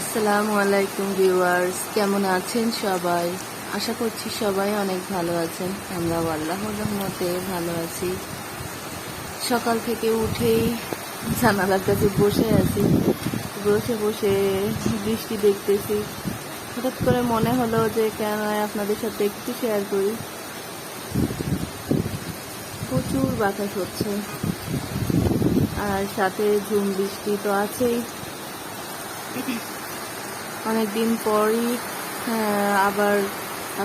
আসসালামু আলাইকুম ভিউয়ার্স, কেমন আছেন সবাই? আশা করছি সবাই অনেক ভালো আছেন। আমরাও আল্লাহর রহমতে ভালো আছি। সকাল থেকে উঠেই জানালার কাছে বসে আছি। বসে বসে বৃষ্টি দেখতেছি। হঠাৎ করে মনে হলো যে কেন আপনাদের সাথে একটু শেয়ার করি। প্রচুর বাতাস হচ্ছে। আর সাথে ঝুম বৃষ্টি তো আছেই। অনেকদিন পরই আবার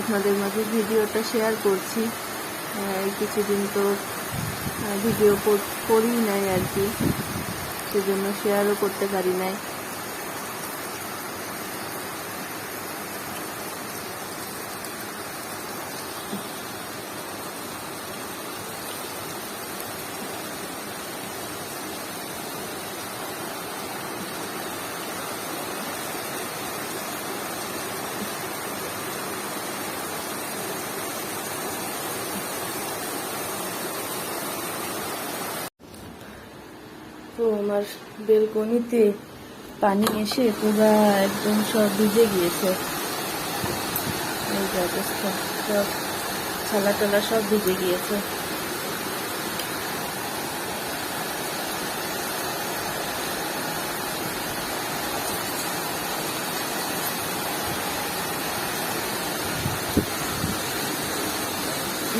আপনাদের মাঝে ভিডিওটা শেয়ার করছি। কিছুদিন তো ভিডিও করি নাই আর কি। সেজন্য শেয়ারও করতে পারি নাই। তো আমার বেলকনিতে পানি এসে পুরো একদম সব ভিজে গিয়েছে। এই অবস্থা। সব ছালা টালা সব ভিজে গিয়েছে।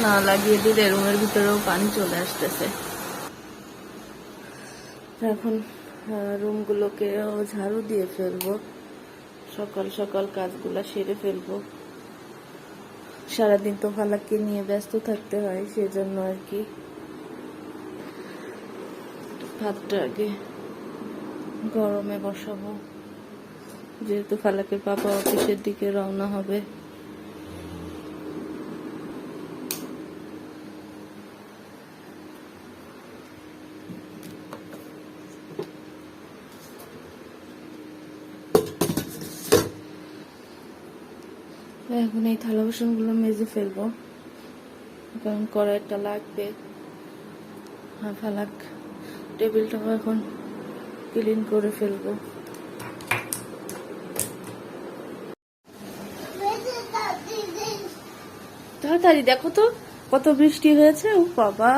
না লাগিয়ে দিলে রুমের ভিতরেও পানি চলে আসতেছে। এখন রুমগুলোকে ঝাড়ু দিয়ে ফেলব। সকাল সকাল কাজগুলা সেরে ফেলব। সারাদিন তো ফালাককে নিয়ে ব্যস্ত থাকতে হয়, সেজন্য আর কি। ভাতটা আগে গরমে বসাবো। যেহেতু ফালাকের পাপা অফিসের দিকে রওনা হবে। এখন এই থালা বাসনগুলো মেজে ফেলব। কারণ কড়াইটা লাগবে। আর ফালাক টেবিলটাও এখন ক্লিন করে ফেলব। তাড়াতাড়ি দেখো তো, কত বৃষ্টি হয়েছে। ও বাবা,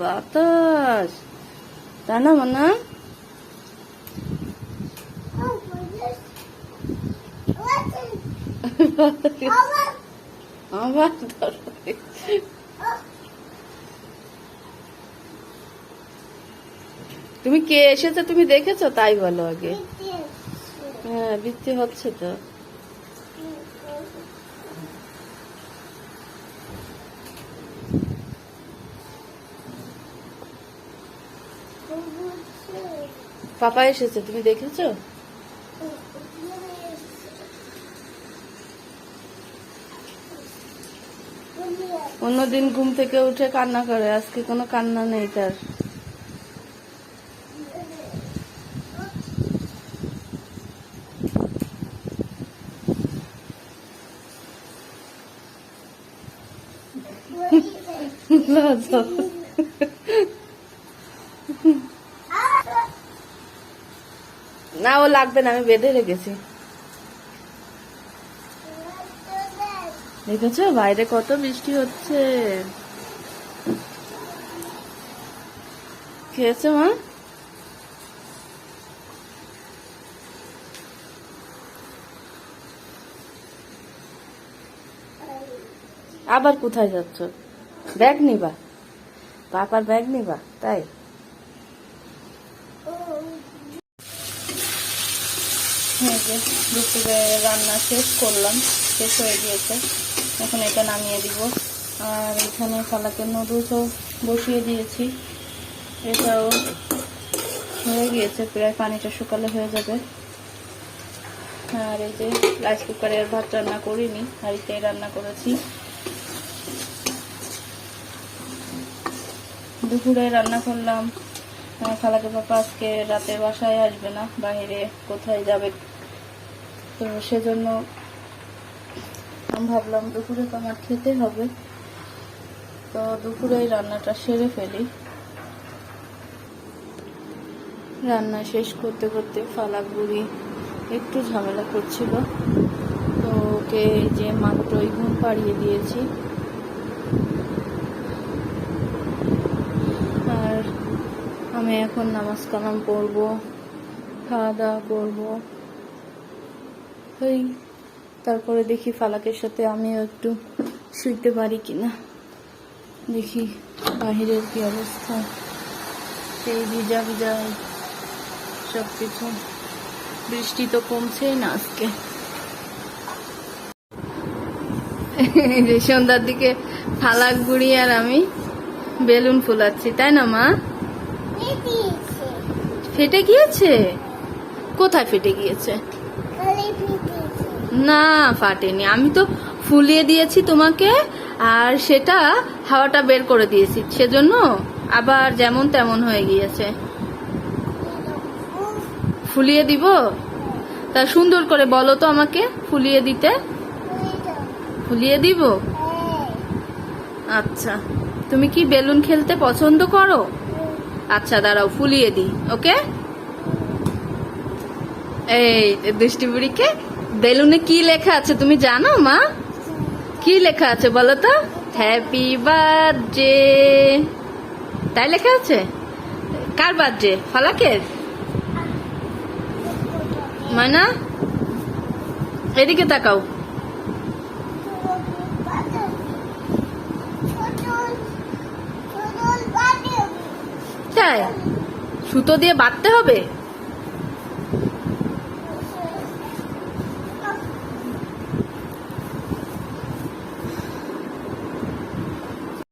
বাতাস। তা না মানা ধরো। তুমি কে এসেছে? তুমি দেখেছ? তাই বলো আগে। হ্যাঁ বৃষ্টি হচ্ছে তো। পাপা এসেছে, তুমি দেখেছ? অন্যদিন ঘুম থেকে উঠে কান্না করে, আজকে কোনো কান্না নেই তার। না, ও লাগবে না, আমি বেঁধে রেখেছি। দেখেছ? বাইরে কত বৃষ্টি হচ্ছে। খেয়েছো, মা? আবার কোথায় যাচ্ছ? ব্যাগ নিবা। পাপার ব্যাগ নিবা, তাই? রান্না শেষ করলাম, শেষ হয়ে গিয়েছে। এখন এটা নামিয়ে দিব। আর এখানে ফালাকের নুডলসও বসিয়ে দিয়েছি। এটাও হয়ে গিয়েছে, প্রায় পানিটা শুকালে হয়ে যাবে। আর এই যে রাইস কুকারে আর ভাত রান্না করিনি হাঁড়িতেই রান্না করেছি। দুপুরে রান্না করলাম। খালাকে পাপা আজকে রাতে বাসায় আসবে না বাইরে কোথায় যাবে? তো সেজন্য আমি ভাবলাম দুপুরে তো আমার খেতে হবে। তো দুপুরে এই রান্নাটা সেরে ফেলি। রান্না শেষ করতে করতে ফালাক বুড়ি একটু ঝামেলা করছিল। তো ওকে এই যে মাত্রই ঘুম পাড়িয়ে দিয়েছি। আর আমি এখন নামাজ কালাম পড়ব, খাওয়া দাওয়া করব। ওই তারপরে দেখি ফালাকের সাথে আমিও একটু শুইতে পারি কিনা। দেখি বাহিরের কি অবস্থা। সেই ভিজা ভিজা সব কিছু বৃষ্টি তো কমছেই না আজকে। যে সন্ধ্যার দিকে ফালাক গুড়ি আর আমি বেলুন ফুলাচ্ছি তাই না মা? ফেটে গিয়েছে? কোথায় ফেটে গিয়েছে? না, ফাটেনি। আমি তো ফুলিয়ে দিয়েছি তোমাকে, আর সেটা হাওয়াটা বের করে দিয়েছি। সেজন্য আবার যেমন তেমন হয়ে গিয়েছে। ফুলিয়ে দিব? তা সুন্দর করে বলো তো আমাকে, ফুলিয়ে দিতে। ফুলিয়ে দিব? আচ্ছা। তুমি কি বেলুন খেলতে পছন্দ করো? আচ্ছা দাঁড়াও, ফুলিয়ে দিই, ওকে? এই দুষ্টি বুড়িকে বেলুনে কি লেখা আছে তুমি জানো, মা? কি লেখা আছে বলো তো? হ্যাপি বার্থডে তাই লেখা আছে? কার বার্থডে ফালাকের? মানা এদিকে তাকাও। তাই? সুতো দিয়ে বাঁধতে হবে?